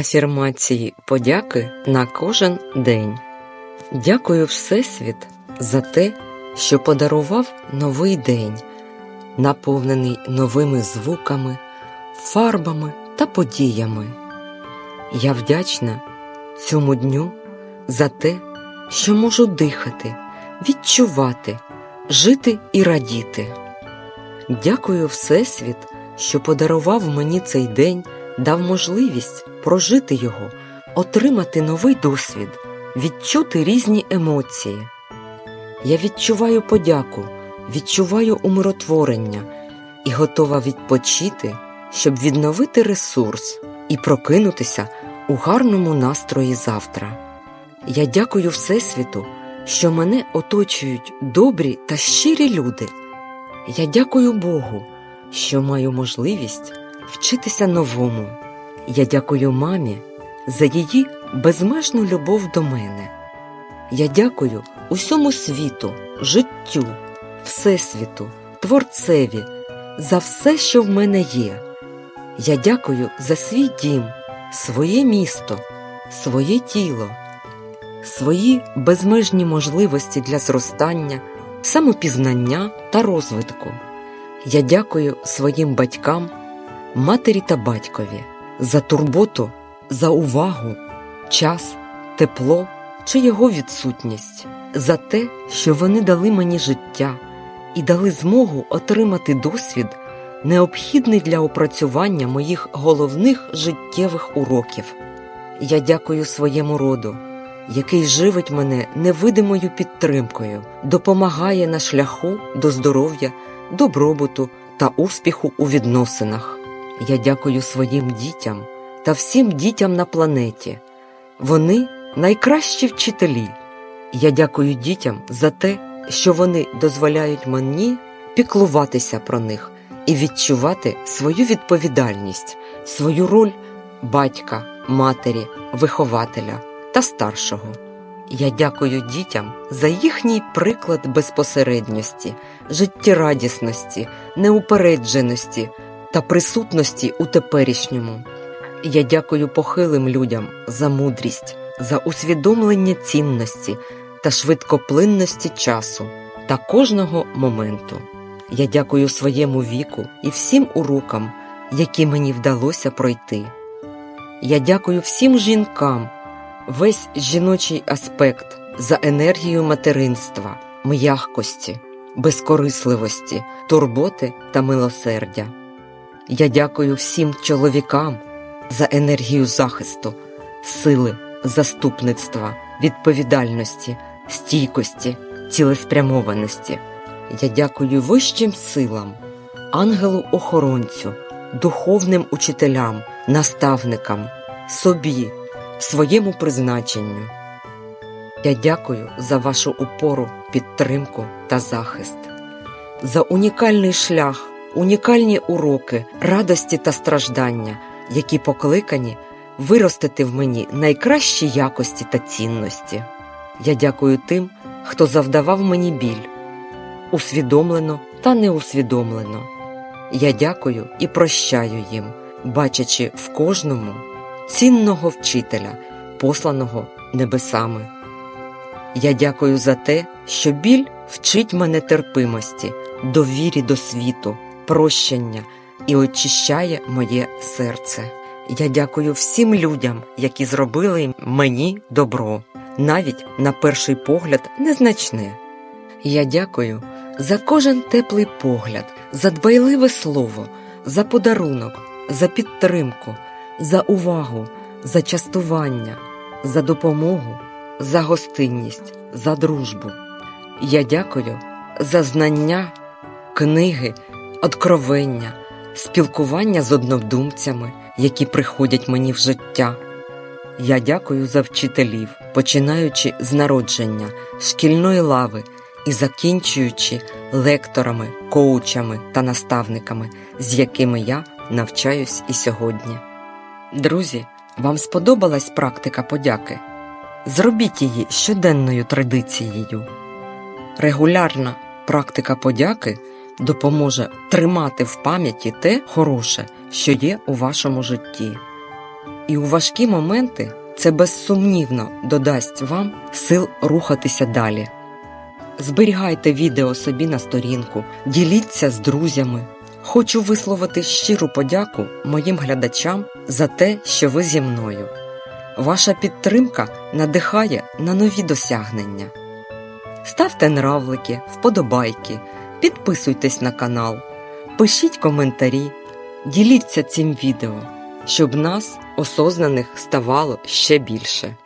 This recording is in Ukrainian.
Афірмації подяки на кожен день. Дякую Всесвіт за те, що подарував новий день, наповнений новими звуками, фарбами та подіями. Я вдячна цьому дню за те, що можу дихати, відчувати, жити і радіти. Дякую Всесвіт, що подарував мені цей день, дав можливість прожити його, отримати новий досвід, відчути різні емоції. Я відчуваю подяку, відчуваю умиротворення і готова відпочити, щоб відновити ресурс і прокинутися у гарному настрої завтра. Я дякую Всесвіту, що мене оточують добрі та щирі люди. Я дякую Богу, що маю можливість вчитися новому. Я дякую мамі за її безмежну любов до мене. Я дякую усьому світу, життю, Всесвіту, Творцеві, за все, що в мене є. Я дякую за свій дім, своє місто, своє тіло, свої безмежні можливості для зростання, самопізнання та розвитку. Я дякую своїм батькам, матері та батькові за турботу, за увагу, час, тепло чи його відсутність, за те, що вони дали мені життя і дали змогу отримати досвід, необхідний для опрацювання моїх головних життєвих уроків. Я дякую своєму роду, який живить мене невидимою підтримкою, допомагає на шляху до здоров'я, добробуту та успіху у відносинах. Я дякую своїм дітям та всім дітям на планеті. Вони найкращі вчителі. Я дякую дітям за те, що вони дозволяють мені піклуватися про них і відчувати свою відповідальність, свою роль батька, матері, вихователя та старшого. Я дякую дітям за їхній приклад безпосередності, життєрадісності, неупередженості та присутності у теперішньому. Я дякую похилим людям за мудрість, за усвідомлення цінності та швидкоплинності часу та кожного моменту. Я дякую своєму віку і всім урокам, які мені вдалося пройти. Я дякую всім жінкам, весь жіночий аспект за енергію материнства, м'якості, безкорисливості, турботи та милосердя. Я дякую всім чоловікам за енергію захисту, сили, заступництва, відповідальності, стійкості, цілеспрямованості. Я дякую вищим силам, ангелу-охоронцю, духовним учителям, наставникам, собі, своєму призначенню. Я дякую за вашу упору, підтримку та захист, за унікальний шлях, унікальні уроки, радості та страждання, які покликані виростити в мені найкращі якості та цінності. Я дякую тим, хто завдавав мені біль, усвідомлено та неусвідомлено. Я дякую і прощаю їм, бачачи в кожному цінного вчителя, посланого небесами. Я дякую за те, що біль вчить мене терпимості, довірі до світу, прощення і очищає моє серце. Я дякую всім людям, які зробили мені добро, навіть на перший погляд незначне. Я дякую за кожен теплий погляд, за дбайливе слово, за подарунок, за підтримку, за увагу, за частування, за допомогу, за гостинність, за дружбу. Я дякую за знання, книги, откровення, спілкування з однодумцями, які приходять мені в життя. Я дякую за вчителів, починаючи з народження, шкільної лави і закінчуючи лекторами, коучами та наставниками, з якими я навчаюсь і сьогодні. Друзі, вам сподобалась практика подяки? Зробіть її щоденною традицією. Регулярна практика подяки допоможе тримати в пам'яті те хороше, що є у вашому житті. І у важкі моменти це безсумнівно додасть вам сил рухатися далі. Зберігайте відео собі на сторінку, діліться з друзями. Хочу висловити щиру подяку моїм глядачам за те, що ви зі мною. Ваша підтримка надихає на нові досягнення. Ставте нравлики, вподобайки, підписуйтесь на канал, пишіть коментарі, діліться цим відео, щоб нас, осознаних, ставало ще більше.